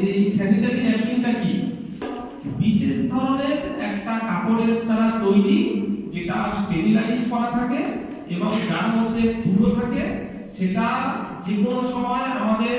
যে এই স্যানিটারি ন্যাপকিনটা কি? বিশেষ ধরনের একটা কাপড়ের দ্বারা তৈরি, যেটা স্টেরিলাইজ করা থাকে এবং যার মধ্যে ধুলো থাকে, সেটা যে কোনো সময় আমাদের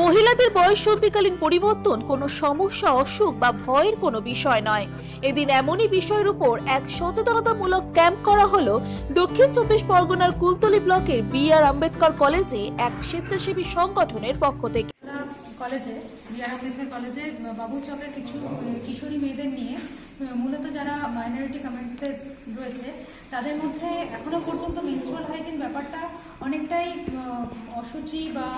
মহিলাদের বয়সন্ধিকালীন পরিবর্তন কোনো সমস্যা, অসুখ বা ভয়ের কোনো বিষয় নয়। এদিন এমনই বিষয়ের উপর এক সচেতনতামূলক ক্যাম্প করা হলো দক্ষিণ চব্বিশ পরগনার কুলতলি ব্লকের বি আর আম্বেদকর কলেজে এক স্বেচ্ছাসেবী সংগঠনের পক্ষ থেকে। কলেজে আম্বেদকর কলেজে বাবু চকের কিছু কিশোরী মেয়েদের নিয়ে মূলত যারা মাইনরিটি কমিউনিটিতে রয়েছে, তাদের মধ্যে এখনও পর্যন্ত হাইজিন ব্যাপারটা অনেকটাই অসুচি বা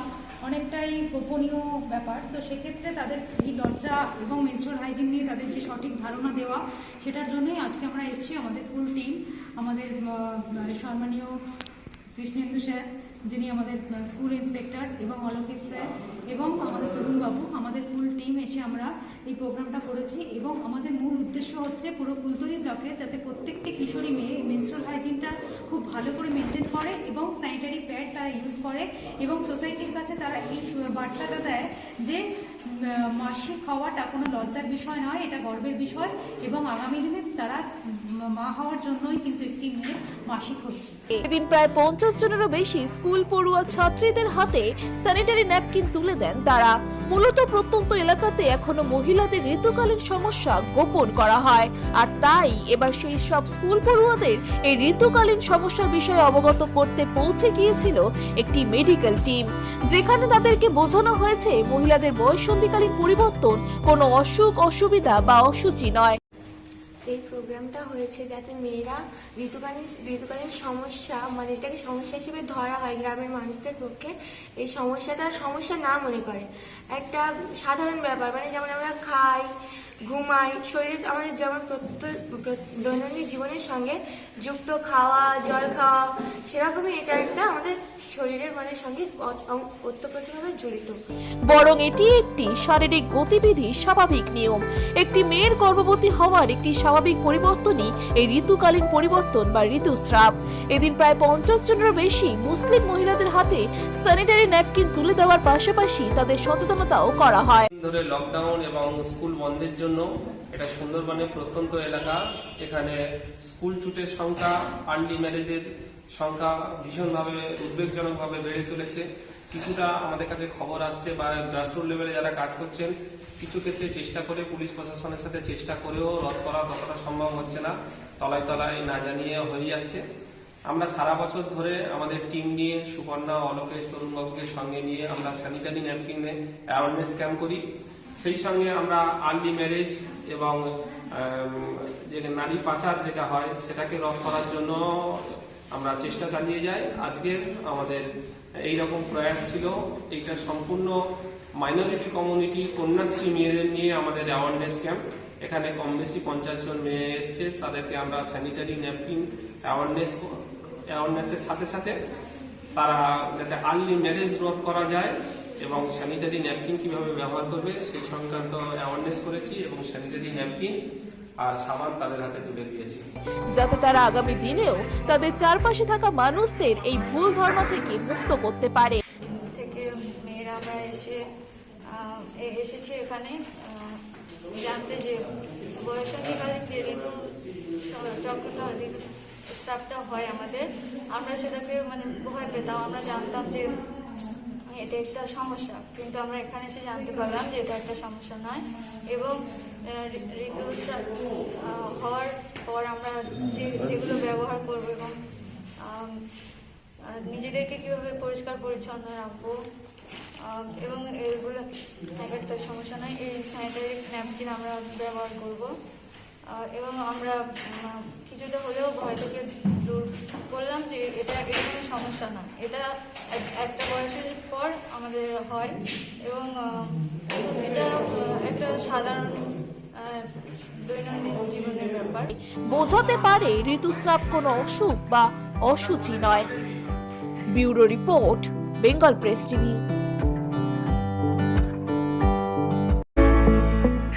অনেকটাই গোপনীয় ব্যাপার। তো সেক্ষেত্রে তাদের এই লজ্জা এবং মেনস্ট্রুয়াল হাইজিন নিয়ে তাদের যে সঠিক ধারণা দেওয়া সেটার জন্যই আজকে আমরা এসেছি আমাদের ফুল টিম আমাদের আহ, সম্মানীয় কৃষ্ণেন্দু স্যার যিনি আমাদের স্কুল ইন্সপেক্টর এবং অলোকেশ স্যার এবং আমাদের তরুণবাবু আমাদের ফুল টিম এসে আমরা এই প্রোগ্রামটা করেছি এবং আমাদের মূল উদ্দেশ্য হচ্ছে পুরো কুলতলি ব্লকে যাতে প্রত্যেকটি হাইজিনটা খুব ভালো করে মেনটেন করে এবং স্যানিটারি প্যাড তারা ইউজ করে এবং সোসাইটির কাছে তারা এই বার্তাটা দেয় যে মাসিক হওয়াটা কোনো লজ্জার বিষয় নয়, এটা গর্বের বিষয় এবং আগামী দিনে তারা মা হওয়ার জন্যই কিন্তু একটি মেয়ে মাসিক হচ্ছে। এদিন প্রায় পঞ্চাশ জনেরও বেশি স্কুল পড়ুয়া ছাত্রীদের হাতে স্যানিটারি ন্যাপকিন তুলে দেন তারা। মূলত প্রত্যন্ত এলাকাতে এখনও মহিলাদের ঋতুকালীন সমস্যা গোপন করা হয়। আর তাই এবার সেই সব স্কুল পড়ুয়াদের এই ঋতুকালীন সমস্যার বিষয়ে অবগত করতে পৌঁছে গিয়েছিল একটি মেডিকেল টিম যেখানে তাদেরকে বোঝানো হয়েছে মহিলাদের বয়সন্ধিকালীন পরিবর্তন কোনো অসুখ, অসুবিধা বা অসুচি নয়। এই প্রোগ্রামটা হয়েছে যাতে মেয়েরা ঋতুকালীন ঋতুকালীন সমস্যা মানে এটাকে সমস্যা হিসেবে ধরা হয় গ্রামের মানুষদের পক্ষে, এই সমস্যাটা, সমস্যা না মনে করে। একটা সাধারণ ব্যাপার মানে যেমন আমরা খাই ঘুমাই শরীরে আমাদের যেমন প্রত্যেক দৈনন্দিন জীবনের সঙ্গে যুক্ত খাওয়া জল খাওয়া সেরকমই এটা একটা আমাদের শরীরের মানের সঙ্গে অ- অ- জড়িত। বরং এটি একটি শারীরিক গতিবিধি স্বাভাবিক নিয়ম। একটি মেয়ের গর্ভবতী হওয়ার একটি স্বাভাবিক পরিবর্তনই এই ঋতুকালীন পরিবর্তন বা ঋতুস্রাব। এদিন প্রায় পঞ্চাশ জনেরও বেশি মুসলিম মহিলাদের হাতে স্যানিটারি ন্যাপকিন তুলে দেওয়ার পাশাপাশি তাদের সচেতনতাও করা হয়। ধরে লকডাউন এবং স্কুল বন্ধের জন্য এটা সুন্দরবনে প্রত্যন্ত এলাকা। এখানে স্কুল ছুটের সংখ্যা আর্লি ম্যারেজের সংখ্যা ভীষণভাবে উদ্বেগজনকভাবে বেড়ে চলেছে। কিছুটা আমাদের কাছে খবর আসছে বা গ্রাসরুট লেভেলে যারা কাজ করছেন, কিছু ক্ষেত্রে চেষ্টা করে পুলিশ প্রশাসনের সাথে চেষ্টা করেও রদ করা ততটা সম্ভব হচ্ছে না। তলায় তলায় না জানিয়ে হয়ে যাচ্ছে। আমরা সারা বছর ধরে আমাদের টিম নিয়ে সুকন্যা অলোকেশ, তরুণবাবুকে সঙ্গে নিয়ে আমরা স্যানিটারি ন্যাপকিনে অ্যাওয়ারনেস ক্যাম্প করি। সেই সঙ্গে আমরা আর্লি ম্যারেজ এবং যে নারী পাচার যেটা হয়, সেটাকে রদ করার জন্য আমরা চেষ্টা চালিয়ে যাই। আজকে আমাদের এই রকম প্রয়াস ছিল। এইটা সম্পূর্ণ মাইনরিটি কমিউনিটি কন্যাশ্রী মেয়েদের নিয়ে আমাদের অ্যাওয়ারনেস ক্যাম্প এখানে কম বেশি পঞ্চাশ জন মেয়ে এসছে। তাদেরকে আমরা স্যানিটারি ন্যাপকিন অ্যাওয়ারনেস অ্যাওয়ারনেসের সাথে সাথে তারা যাতে আর্লি ম্যারেজ রোধ করা যায়। এবং স্যানিটারি ন্যাপকিন কীভাবে ব্যবহার করবে সেই সংক্রান্ত অ্যাওয়ারনেস করেছি এবং স্যানিটারি ন্যাপকিন আর সাবান তাদের হাতে তুলে দিয়েছি। যাতে তারা আগামী দিনেও তাদের চারপাশে থাকা মানুষদের এই ভুল ধারণা থেকে মুক্ত করতে পারে। থেকে মেয়েরা আমরা এসে এসেছি এখানে। জানতে যে বয়সন্ধিকালীন যে ঋতু চক্রটা ঋতু হয় আমাদের আমরা সেটাকে মানে ভয় পেতাম। আমরা জানতাম যে এটা একটা সমস্যা। কিন্তু আমরা এখানে এসে জানতে পারলাম যে এটা একটা সমস্যা নয়। এবং ঋতুস্রাব হওয়ার পর আমরা যে যেগুলো ব্যবহার করব এবং নিজেদেরকে কীভাবে পরিষ্কার পরিচ্ছন্ন রাখব এবং এগুলো এক একটা সমস্যা নয়। এই স্যানিটারি ন্যাপকিন আমরা ব্যবহার করব। এবং আমরা কিছুটা হলেও ভয় থেকে দূর বললাম যে এটা এটা কোনো সমস্যা না। এটা এক- একটা বয়সের পর আমাদের হয় এবং এটা একটা সাধারণ দৈনন্দিন জীবনের বোঝাতে পারে ঋতুস্রাব কোনো অসুখ বা অসুচি নয়। Bureau report, Bengal press TV.